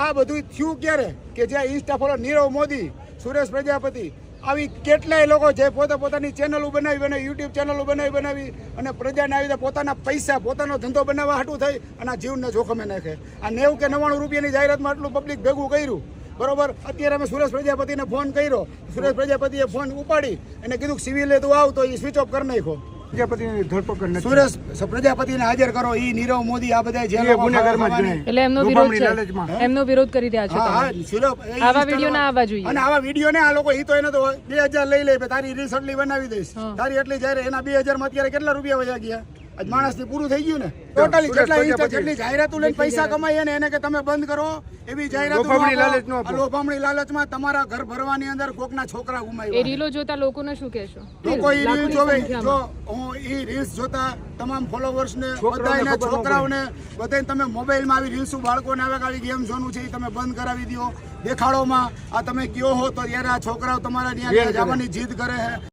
આ બધું થયું ક્યારે? કે જ્યાં ઇન્સ્ટા ફોલો નીરવ મોદી, સુરેશ પ્રજાપતિ, આવી કેટલાય લોકો જે પોતે પોતાની ચેનલો બનાવી બનાવી યુટ્યુબ ચેનલો બનાવી બનાવી અને પ્રજાને આવી પોતાના પૈસા, પોતાનો ધંધો બનાવવા હાટું થઈ અને આ જીવનને જોખમે નાખે. આ નેવું કે નવ્વાણું રૂપિયાની જાહેરાતમાં આટલું પબ્લિક ભેગું કર્યું. બરોબર? અત્યારે અમે સુરેશ પ્રજાપતિને ફોન કર્યો. સુરેશ પ્રજાપતિએ ફોન ઉપાડી અને કીધું સિવિલે તું આવ તો એ સ્વિચ ઓફ કરી નાખ્યો. પ્રજાપતિની ધરપકડ નથી. સુરેશ પ્રજાપતિને હાજર કરો. ઈ નીરવ મોદી આ બધા એ ગુનેગારમાં જ એટલે એમનો વિરોધ છે. એમનો વિરોધ કરી રહ્યા છો હા, સુરભ, આવા Instagram- ના આવવા જોઈએ. અને આવા વીડિયો ને આ લોકો ઈ તો એને તો બે હજાર લઈ લે તારી રીલ્સ બનાવી દઈશ. તારી એટલી જ્યારે એના બે હજારમાં અત્યારે કેટલા રૂપિયા વધ્યા ગયા? આજ માણસથી પૂરું થઈ ગયું ને? ટોટલી જેટલા જેટલી જાહેરાતો લઈને પૈસા કમાઈએ ને એને કે તમે બંધ કરો એવી જાહેરાતો લોભામણી લાલચમાં તમારા ઘર ભરવાની અંદર કોકના છોકરા એ રીલો જોતા લોકોને શું કહેશો? લોકો એ રીલ જોવે જો હું એ રીલ્સ જોતા તમામ ફોલોવર્સ ને છોકરાઓને બધાને છોકરાઓને બધાને તમે મોબાઈલમાં આવી રીલ્સ બાળકોને આવે કાળી આવી ગેમ ઝોનનું છે એ તમે બંધ કરાવી દો. દેખાડોમાં આ તમે કયો હો તો ત્યારે આ છોકરાઓ તમારા ત્યાં જવાની જીદ કરે છે